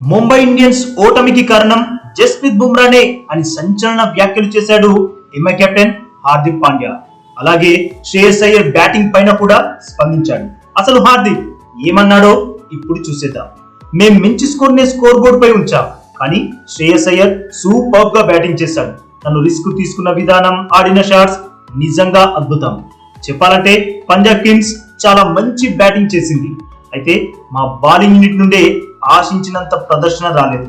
Mumbai Indians ఓటమికి కారణం జస్ప్రీత్ బుమ్రానే అని సంచలన వ్యాఖ్యలు చేశాడు. MI captain? హార్దిక్ పాండ్యా. అలాగే శ్రేయస్ అయ్యర్ బ్యాటింగ్ పైన కూడా స్పందించాడు. అసలు హార్దిక్ ఏమన్నాడో ఇప్పుడు చూసేద్దాం. మేం మంచి స్కోర్ నే స్కోర్ బోర్డ్ పై ఉంచాం. కానీ శ్రేయస్ అయ్యర్ సూపర్గా బ్యాటింగ్ చేశాడు. తను రిస్క్ తీసుకున్న విధానం ఆడిన షాట్స్ నిజంగా అద్భుతం. చెప్పాలంటే పంజాబ్ కింగ్స్ చాలా మంచి బ్యాటింగ్ చేసింది. అయితే మా బౌలింగ్ యూనిట్ నుండే ఆశించినంత ప్రదర్శన రాలేదు.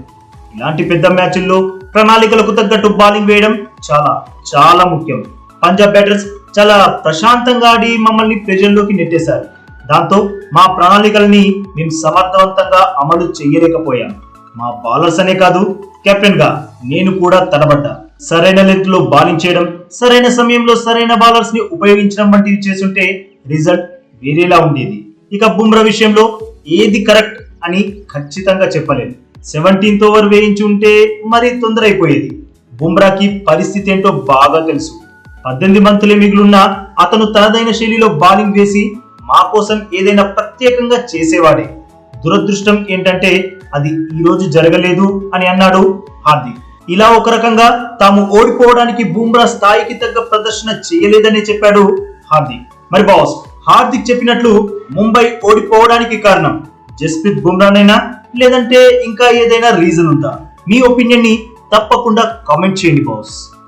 ఇలాంటి పెద్ద మ్యాచ్ల్లో ప్రణాళికలకు తగ్గట్టు బౌలింగ్ వేయడం చాలా చాలా ముఖ్యం. పంజాబ్ బ్యాటర్స్ చాలా ప్రశాంతంగా ఆడి మమ్మల్ని ప్రెజర్లోకి నెట్టేశారు. దాంతో మా ప్రణాళికల్ని మేము సమర్థవంతంగా అమలు చేయలేకపోయాం. మా బౌలర్స్ అనే కాదు కెప్టెన్గా నేను కూడా తడబడ్డా. సరైన లెంత్లో బౌలింగ్ చేయడం సరైన సమయంలో సరైన బౌలర్స్ని ఉపయోగించడం వంటివి చేస్తుంటే రిజల్ట్ వేరేలా ఉండేది. ఇక బుమ్రా విషయంలో ఏది కరెక్ట్ అని ఖచ్చితంగా చెప్పలేను. సెవెంటీన్త్ ఓవర్ వేయించి ఉంటే మరీ తొందర అయిపోయేది బుమ్రాకి పరిస్థితి ఏంటో బాగా తెలుసు. పద్దెనిమిది మంతులే మిగులున్న అతను తనదైన శైలిలో బౌలింగ్ వేసి మా కోసం ఏదైనా ప్రత్యేకంగా చేసేవాడే. దురదృష్టం ఏంటంటే అది ఈ రోజు జరగలేదు అని అన్నాడు హార్దిక్. ఇలా ఒక రకంగా తాము ఓడిపోవడానికి బూమ్రా స్థాయికి తగ్గ ప్రదర్శన చేయలేదని చెప్పాడు హార్దిక్. మరి బాస్ హార్దిక్ చెప్పినట్లు ముంబై ఓడిపోవడానికి కారణం? జస్ప్రీత్ బుమ్రానైనా లేదంటే ఇంకా ఏదైనా రీజన్ ఉందా? మీ ఒపీనియన్ని తప్పకుండా కామెంట్ చేయండి బాస్.